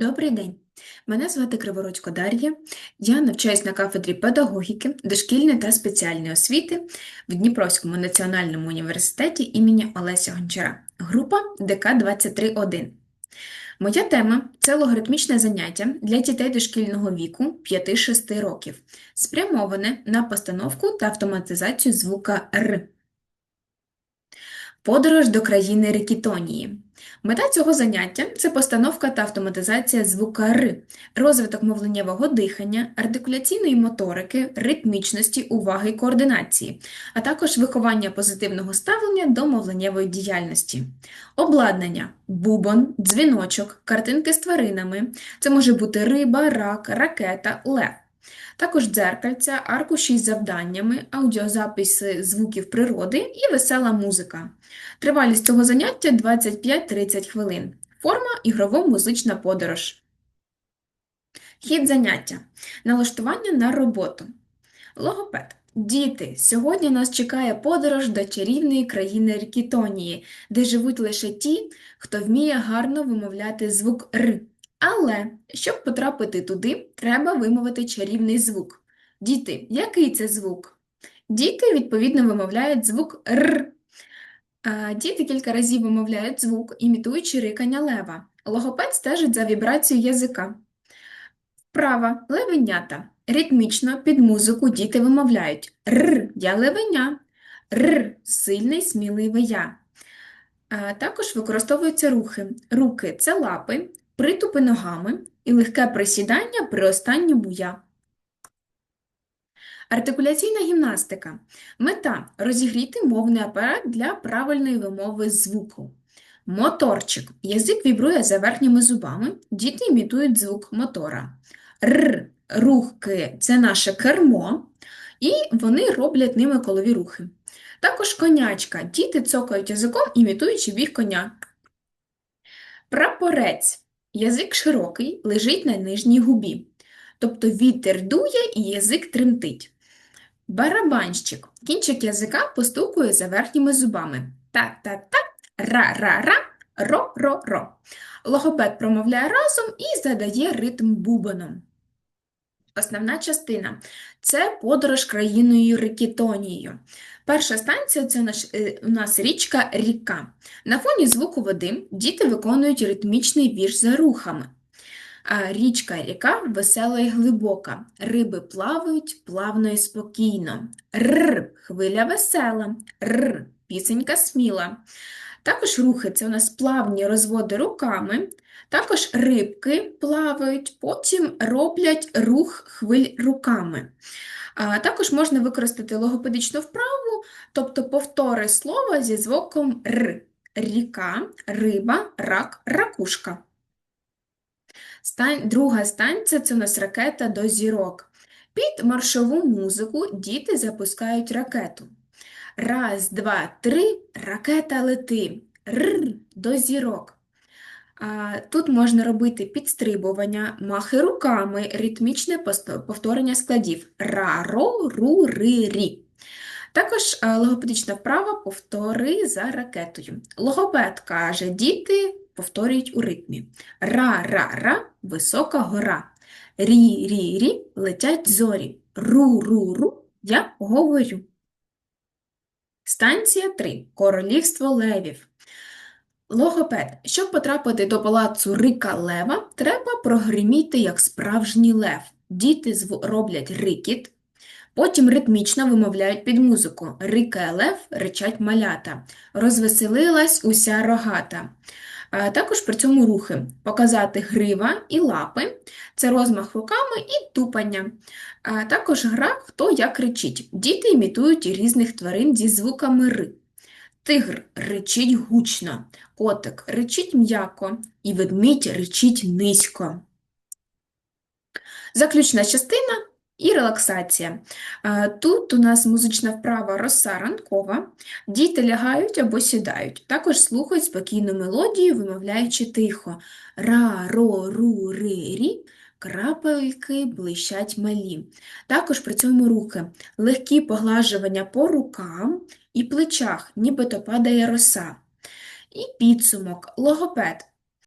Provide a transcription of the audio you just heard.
Добрий день. Мене звати Криворучко Дар'я. Я навчаюсь на кафедрі педагогіки, дошкільної та спеціальної освіти в Дніпровському національному університеті імені Олеся Гончара, група ДК 231. Моя тема це логаритмічне заняття для дітей дошкільного віку 5-6 років, спрямоване на постановку та автоматизацію звука Р. Подорож до країни Рекітонії. Мета цього заняття – це постановка та автоматизація звука Р, розвиток мовленнєвого дихання, артикуляційної моторики, ритмічності, уваги і координації, а також виховання позитивного ставлення до мовленнєвої діяльності. Обладнання – бубон, дзвіночок, картинки з тваринами. Це може бути риба, рак, ракета, лев. Також дзеркальця, аркуші з завданнями, аудіозаписи звуків природи і весела музика. Тривалість цього заняття 25-30 хвилин. Форма ігрово-музична подорож. Хід заняття. Налаштування на роботу. Логопед. Діти, сьогодні нас чекає подорож до чарівної країни Рікітонії, де живуть лише ті, хто вміє гарно вимовляти звук Р. Але, щоб потрапити туди, треба вимовити чарівний звук. Діти, який це звук? Діти, відповідно, вимовляють звук Р. Діти кілька разів вимовляють звук, імітуючи рикання лева. Логопед стежить за вібрацією язика. Вправа левенята. Ритмічно під музику діти вимовляють Р, я левеня, Р, сильний, сміливий я. Також використовуються рухи. Руки це лапи, притупи ногами і легке присідання при останньому я. Артикуляційна гімнастика. Мета – розігріти мовний апарат для правильної вимови звуку. Моторчик. Язик вібрує за верхніми зубами, діти імітують звук мотора. Р. Рухи – це наше кермо, і вони роблять ними колові рухи. Також конячка. Діти цокають язиком, імітуючи біг коня. Прапорець. Язик широкий, лежить на нижній губі. Тобто вітер дує і язик тремтить. Барабанщик. Кінчик язика постукує за верхніми зубами. Та-та-та, ра-ра-ра, ро-ро-ро. Логопед промовляє разом і задає ритм бубоном. Основна частина – це подорож країною Рикітонією. Перша станція – це наш, е, у нас річка Ріка. На фоні звуку води діти виконують ритмічний вірш за рухами. Річка ріка весела і глибока, риби плавають плавно і спокійно. Р, хвиля весела, р, пісенька сміла. Також рухи це у нас плавні розводи руками, також рибки плавають, потім роблять рух хвиль руками. А також можна використати логопедичну вправу, тобто повтори слова зі звуком р. Ріка, риба, рак, ракушка. Стань... Друга станція це у нас ракета до зірок. Під маршову музику діти запускають ракету. Раз, два, три, ракета лети. Р до зірок. Тут можна робити підстрибування, махи руками, ритмічне повторення складів ра, ро, ру, ри, рі. Також логопедична вправа повтори за ракетою. Логопед каже, діти повторюють у ритмі. Ра-ра-ра висока гора. Рі-рі-рі летять зорі. Ру-ру-ру я говорю. Станція 3. Королівство левів. Логопед. Щоб потрапити до палацу Рика Лева, треба прогриміти як справжній лев. Діти роблять рикіт, потім ритмічно вимовляють під музику. Рикає лев, ричать малята. Розвеселилась уся рогата. Також при цьому рухи показати грива і лапи, це розмах руками і тупання. Також гра хто як кричить. Діти імітують різних тварин зі звуками ри. Тигр ричить гучно, котик ричить м'яко і ведмідь ричить низько. Заключна частина і релаксація. Тут у нас музична вправа роса ранкова, діти лягають або сідають, також слухають спокійну мелодію, вимовляючи тихо ра, ро, ру, ри, рі, крапельки блищать малі. Також при цьому рухи легкі поглажування по рукам і плечах, нібито падає роса. І підсумок. Логопед